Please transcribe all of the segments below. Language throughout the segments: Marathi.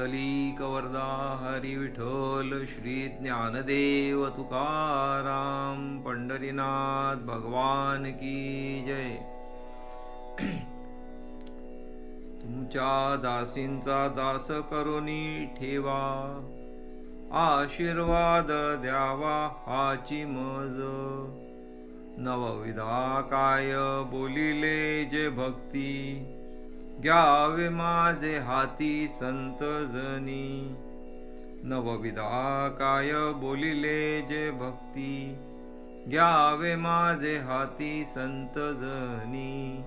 पुंडलिक हरिविठल श्री ज्ञानदेव तुकाराम पंढरीनाथ भगवान की जय। तुमच्या दासींचा दास करुणी ठेवा आशीर्वाद द्यावा हाची मज। नवविधा काय बोलिले जे भक्ती घ्यावे माझे हाती संतजनी नवविधा काय बोलिले जे भक्ती? घ्यावे माझे हाती संतजनी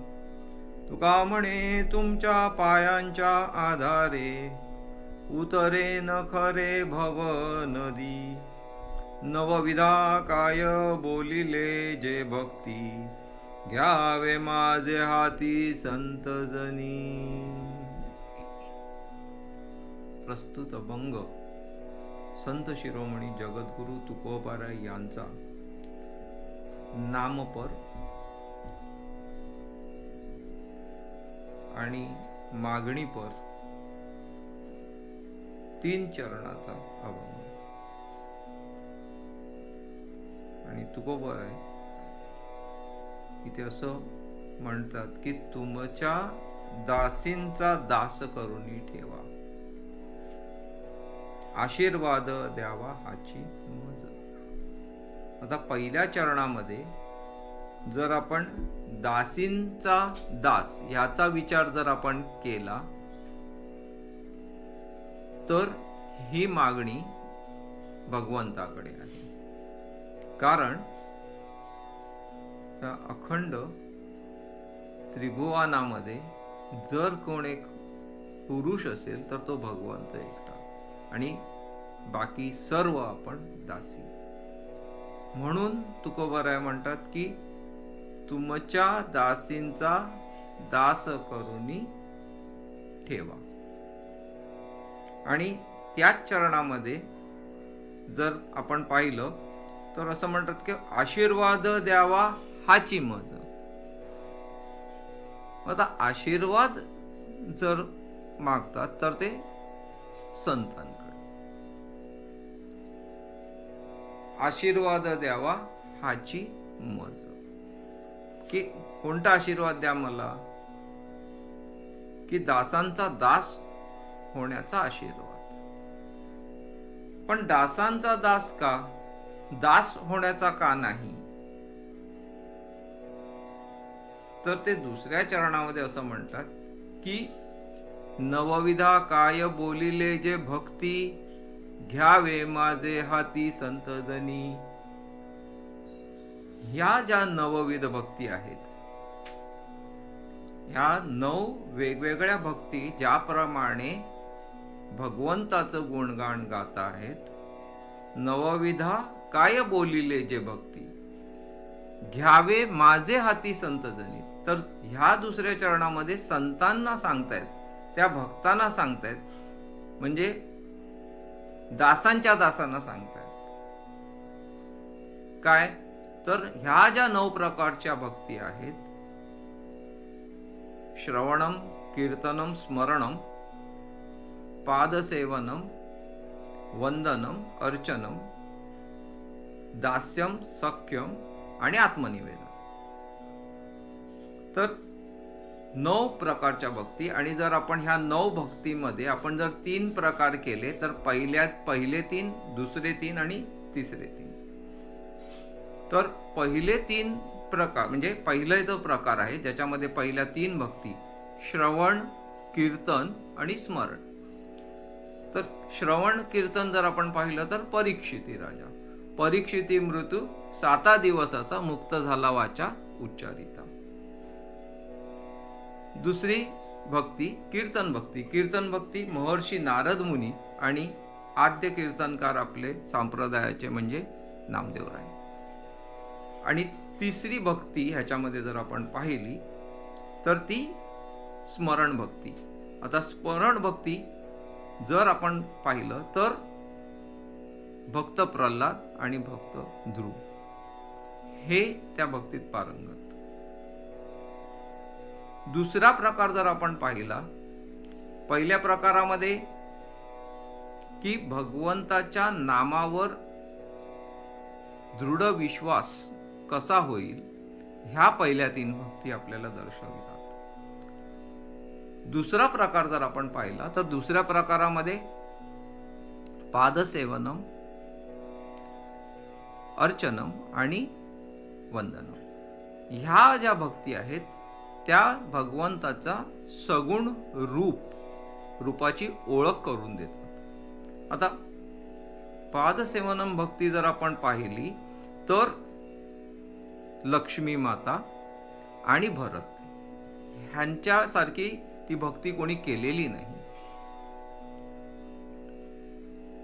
तुका म्हणे तुमच्या पायांच्या आधारे उतरे न खरे भव नदी. नवविधा काय बोलिले जे भक्ती? घ्यावे माझे हाती संत जनी. प्रस्तुत अभंग. संत शिरोमणी जगद्गुरु तुकोबाराय यांचा. नामपर. आणि मागणीपर. तीन चरणाचा अभंग. आणि तुकोबर आहे इथे असं म्हणतात की तुमच्या दासींचा दास करूनही ठेवा. आशीर्वाद द्यावा हाची मज. आता पहिल्या चरणामध्ये जर आपण दासींचा दास ह्याचा विचार जर आपण केला तर ही मागणी भगवंताकडे आहे. कारण त्या अखंड त्रिभुवानामध्ये जर कोण एक पुरुष असेल तर तो भगवंत एकटा. आणि बाकी सर्व आपण दासी. म्हणून तुकोबराय म्हणतात की तुमच्या दासींचा दास करूनी ठेवा. आणि त्याच चरणामध्ये जर आपण पाहिलं तर असं म्हणतात की आशीर्वाद द्यावा हाची मज. आता आशीर्वाद जर मागतात तर ते संतांकडे. आशीर्वाद द्यावा हाची मज. की कोणता आशीर्वाद द्या मला? की दासांचा दास होण्याचा आशीर्वाद. पण दासांचा दास का? दास होण्याचा का नाही? तर ते दुसऱ्या चरणामध्ये असं म्हणतात की नवविधा काय बोलिले जे भक्ती? घ्यावे माझे हाती संतजनी. ह्या ज्या नवविध भक्ती आहेत ह्या नऊ वेगवेगळ्या भक्ती ज्याप्रमाणे भगवंताचं गुणगान गात आहेत नवविधा काय बोलिले जे भक्ती? घ्यावे माझे हाती संतजनी. तर ह्या दुसऱ्या चरणामध्ये संतांना सांगतायत त्या भक्तांना सांगतायत म्हणजे दासांच्या दासांना सांगतायत. काय? तर ह्या ज्या नऊ प्रकारच्या भक्ती आहेत श्रवणम कीर्तनम स्मरणम पादसेवनम वंदनम अर्चनम दास्यम सख्यम आणि आत्मनिवेदन. तर नऊ प्रकारच्या भक्ती. आणि जर आपण ह्या नऊ भक्तीमध्ये आपण जर तीन प्रकार केले तर पहिल्यात पहिले तीन दुसरे तीन आणि तिसरे तीन. तर पहिले तीन प्रकार म्हणजे पहिले जो प्रकार आहे ज्याच्यामध्ये पहिल्या तीन भक्ती श्रवण कीर्तन आणि स्मरण. तर श्रवण कीर्तन जर आपण पाहिलं तर परीक्षिती राजा. परीक्षिती मृत्यू साता दिवसाचा मुक्त झाला वाचा उच्चारिता दुसरी भक्ती कीर्तन भक्ती. कीर्तन भक्ती महर्षी नारद मुनी आणि आद्य कीर्तनकार आपले संप्रदायाचे म्हणजे नामदेवराय आणि तिसरी भक्ती ह्याच्यामध्ये जर आपण पाहिली तर ती स्मरण भक्ती. आता स्मरण भक्ती जर आपण पाहिलं तर भक्त प्रल्हाद आणि भक्त ध्रुव. हे त्या भक्तीत पारंगत. दुसरा प्रकार जर आपण पाहिला पहिल्या प्रकारामध्ये की भगवंताच्या नामावर दृढ विश्वास कसा होईल ह्या पहिल्या तीन भक्ती आपल्याला दर्शवितात. दुसरा प्रकार जर आपण पाहिला तर दुसऱ्या प्रकारामध्ये पादसेवनम अर्चनम आणि वंदनम. ह्या ज्या भक्ती आहेत त्या भगवंताचा सगुण रूप रूपाची ओळख करून देतात. आता पादसेवनम भक्ती जर आपण पाहिली तर लक्ष्मी माता आणि भरत ह्यांच्यासारखी ती भक्ती कोणी केलेली नाही.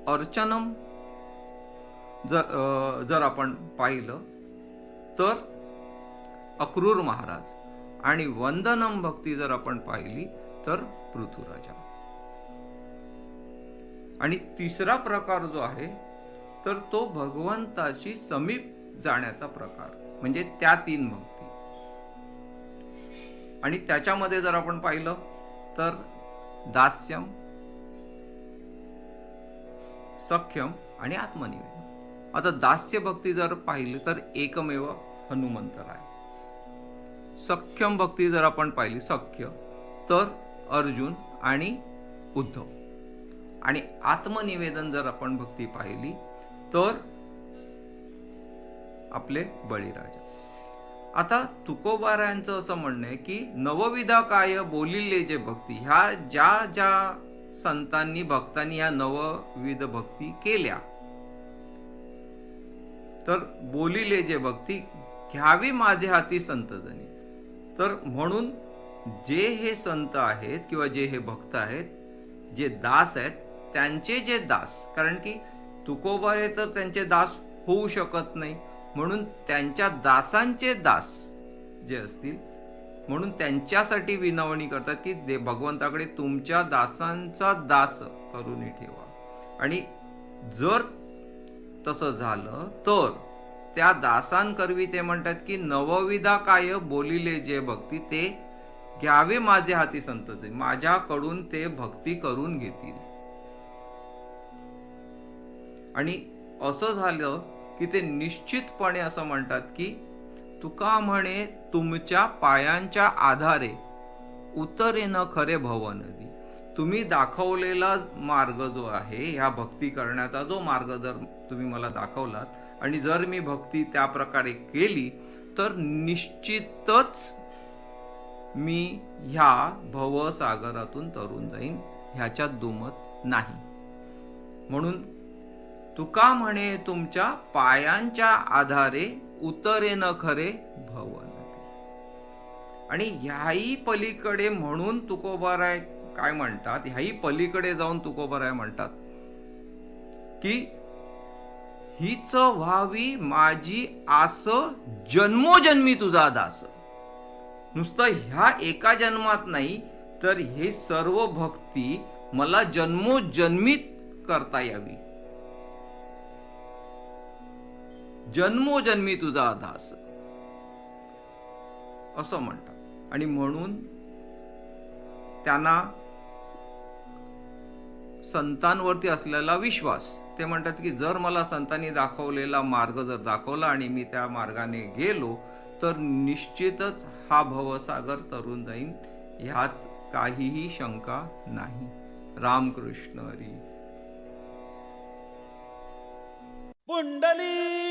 अर्चनम जर जर आपण पाहिलं तर अक्रूर महाराज आणि वंदनम भक्ती जर आपण पाहिली तर पृथ्वीराजा. आणि तिसरा प्रकार जो आहे तर तो भगवंताशी समीप जाण्याचा प्रकार म्हणजे त्या तीन भक्ती. आणि त्याच्यामध्ये जर आपण पाहिलं तर दास्यम सख्यम आणि आत्मनिवेदन. आता दास्य भक्ती जर पाहिली तर एकमेव हनुमंतर आहे सख्यम भक्ती जर आपण पाहिली सख्य तर अर्जुन आणि उद्धव. आणि आत्मनिवेदन जर आपण भक्ती पाहिली तर आपले बळीराजा. आता तुकोबारायांचं असं म्हणणं आहे की नवविधा काय बोलिले जे भक्ती ह्या ज्या ज्या संतांनी भक्तांनी ह्या नवविध भक्ती केल्या तर बोलिले जे भक्ती घ्यावी माझे हाती संतजनी तर म्हणून जे हे संत आहेत किंवा जे हे भक्त आहेत जे दास आहेत त्यांचे जे दास कारण की तुकोबारे तर त्यांचे दास होऊ शकत नाही. म्हणून त्यांच्या दासांचे दास जे असतील म्हणून त्यांच्यासाठी विनवणी करतात की दे भगवंताकडे तुमच्या दासांचा दास करून ठेवा. आणि जर तसं झालं तर त्या दासांकरवी ते म्हणतात की नवविधा काय बोलिले जे भक्ती ते घ्यावे माझे हाती संतचे. माझ्याकडून ते भक्ती करून घेतील. आणि असं झालं की ते निश्चितपणे असं म्हणतात की तुका म्हणे तुमच्या पायांच्या आधारे उतरे न खरे भव नदी तुम्ही दाखवलेला मार्ग जो आहे ह्या भक्ती करण्याचा जो मार्ग जर तुम्ही मला दाखवलात आणि जर मी भक्ती त्या प्रकारे केली तर निश्चितच मी ह्या भवसागरातून तरून जाईन ह्याच्यात दुमत नाही. म्हणून तुका म्हणे तुमच्या पायांच्या आधारे उतरे न खरे भवन. आणि ह्याही पलीकडे म्हणून तुकोबाराय काय म्हणतात? ह्याही पलीकडे जाऊन तुकोबराय म्हणतात की हीच व्हावी माझी आस जन्मोजन्मी तुझा दास. नुसतं ह्या एका जन्मात नाही तर हे सर्व भक्ती मला जन्मोजन्मीत करता यावी. जन्मोजन्मी तुझा दास. असं म्हणतात. आणि म्हणून त्यांना संतांवरती असलेला विश्वास. ते म्हणतात की जर मला संतांनी दाखवलेला मार्ग जर दाखवला आणि मी त्या मार्गाने गेलो तर निश्चितच हा भवसागर तरून जाईन. ह्यात काहीही शंका नाही. रामकृष्ण हरी. पुंडली